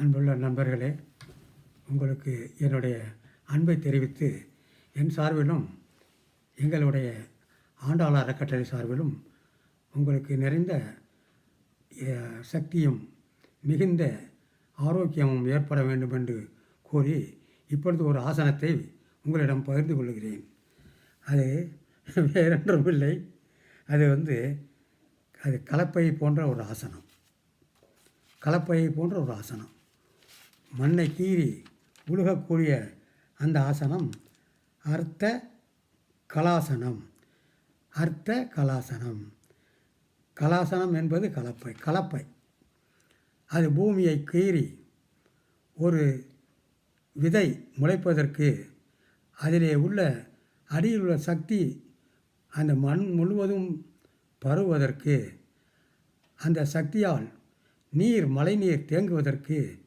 அன்புள்ள நண்பர்களே உங்களுக்கு என்னுடைய அன்பை தெரிவித்து என் சார்பிலும் எங்களுடைய ஆண்டாளர் அறக்கட்டளை சார்பிலும் உங்களுக்கு நிறைந்த சக்தியும் மிகுந்த ஆரோக்கியமும் ஏற்பட வேண்டும் என்று கூறி இப்பொழுது ஒரு ஆசனத்தை உங்களிடம் பகிர்ந்து கொள்கிறேன். அது வேறொன்றும் இல்லை அது வந்து அது கலப்பை போன்ற ஒரு ஆசனம். கலப்பையை போன்ற ஒரு ஆசனம். மண்ணை கீறி உழுகக்கூடிய அந்த ஆசனம் அர்த்த கலாசனம். அர்த்த கலாசனம். கலாசனம் என்பது கலப்பை கலப்பை. அது பூமியை கீறி ஒரு விதை முளைப்பதற்கு அதிலே உள்ள அடியில் உள்ள சக்தி அந்த மண் முழுவதும் பருவதற்கு அந்த சக்தியால் நீர் மழைநீர் தேங்குவதற்கு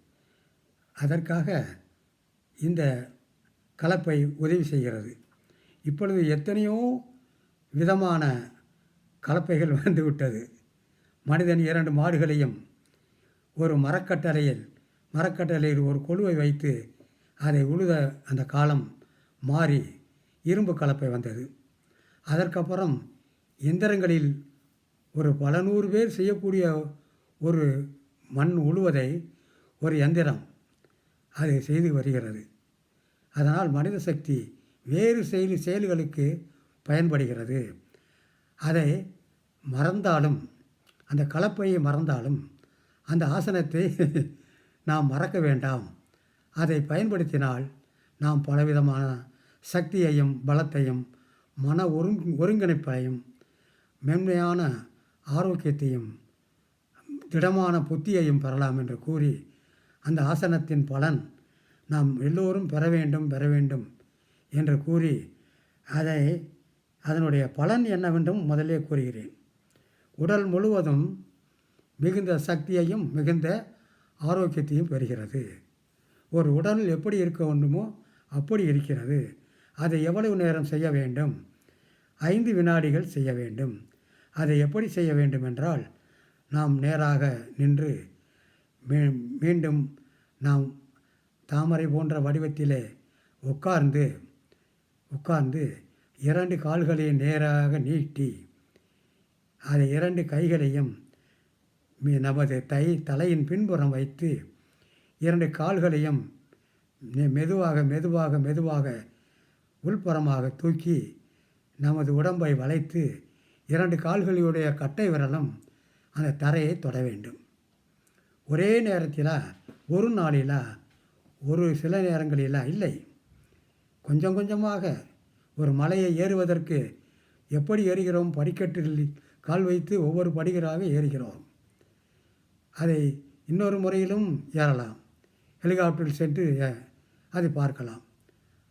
அதற்காக இந்த கலப்பை உதவி செய்கிறது. இப்பொழுது எத்தனையோ விதமான கலப்பைகள் வந்துவிட்டது மனிதன் இரண்டு மாடுகளையும் ஒரு மரக்கட்டளையில் மரக்கட்டளையில் ஒரு கொழுவை வைத்து அதை உழுத அந்த காலம் மாறி இரும்பு கலப்பை வந்தது. அதற்கப்புறம் எந்திரங்களில் ஒரு பல நூறு பேர் செய்யக்கூடிய ஒரு மண் உழுவதை ஒரு எந்திரம் அது செய்து வருகிறது. அதனால் மனித சக்தி வேறு செயல் செயல்களுக்கு பயன்படுகிறது. அதை மறந்தாலும் அந்த கலப்பையை மறந்தாலும் அந்த ஆசனத்தை நாம் மறக்க வேண்டாம். அதை பயன்படுத்தினால் நாம் பலவிதமான சக்தியையும் பலத்தையும் மன ஒருங் ஒருங்கிணைப்பையும் மென்மையான ஆரோக்கியத்தையும் திடமான புத்தியையும் பெறலாம் என்று கூறி அந்த ஆசனத்தின் பலன் நாம் எல்லோரும் பெற வேண்டும் பெற வேண்டும் என்று கூறி அதை அதனுடைய பலன் என்னவென்றும் முதலே கூறுகிறேன். உடல் முழுவதும் மிகுந்த சக்தியையும் மிகுந்த ஆரோக்கியத்தையும் பெறுகிறது. ஒரு உடல் எப்படி இருக்க வேண்டுமோ அப்படி இருக்கிறது. அதை எவ்வளவு நேரம் செய்ய வேண்டும்? ஐந்து வினாடிகள் செய்ய வேண்டும். அதை எப்படி செய்ய வேண்டும் என்றால் நாம் நேராக நின்று மீ- மீண்டும் நாம் தாமரை போன்ற வடிவத்திலே உட்கார்ந்து உட்கார்ந்து இரண்டு கால்களையும் நேராக நீட்டி அதை இரண்டு கைகளையும் நமது தை தலையின் பின்புறம் வைத்து இரண்டு கால்களையும் மெதுவாக மெதுவாக மெதுவாக உள்புறமாக தூக்கி நமது உடம்பை வளைத்து இரண்டு கால்களுடைய கட்டை விரலும் அந்த தரையை தொட வேண்டும். ஒரே நேரத்தில் ஒரு நாளில் ஒரு சில நேரங்களில் இல்லை. கொஞ்சம் கொஞ்சமாக ஒரு மலையை ஏறுவதற்கு எப்படி ஏறுகிறோம்? படிக்கட்டில் கால் வைத்து ஒவ்வொரு படிகளாக ஏறுகிறோம். அதை இன்னொரு முறையிலும் ஏறலாம். ஹெலிகாப்டரில் சென்று ஏ- அதை பார்க்கலாம்.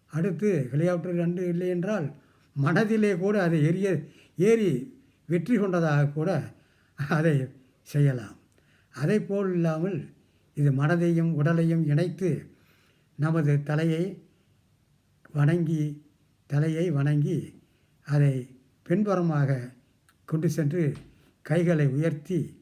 அடுத்து ஹெலிகாப்டர் கண்டு இல்லை என்றால் மனதிலே கூட அதை எரிய ஏறி வெற்றி கொண்டதாக கூட அதை செய்யலாம். அதை போல் இல்லாமல் இது மனதையும் உடலையும் இணைத்து நமது தலையை வணங்கி தலையை வணங்கி அதை பின்புறமாக கொண்டு சென்று கைகளை உயர்த்தி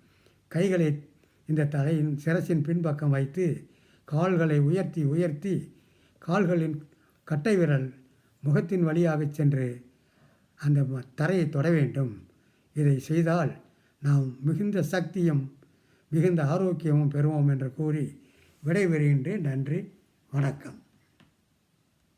கைகளை இந்த தலையின் சிரசின் பின்பக்கம் வைத்து கால்களை உயர்த்தி உயர்த்தி கால்களின் கட்டை விரல் முகத்தின் வழியாக சென்று அந்த தரையை தொட வேண்டும். இதை செய்தால் நாம் மிகுந்த சக்தியும் மிகுந்த ஆரோக்கியமும் பெறுவோம் என்று கூறி விடைபெறுகின்றேன். நன்றி. வணக்கம்.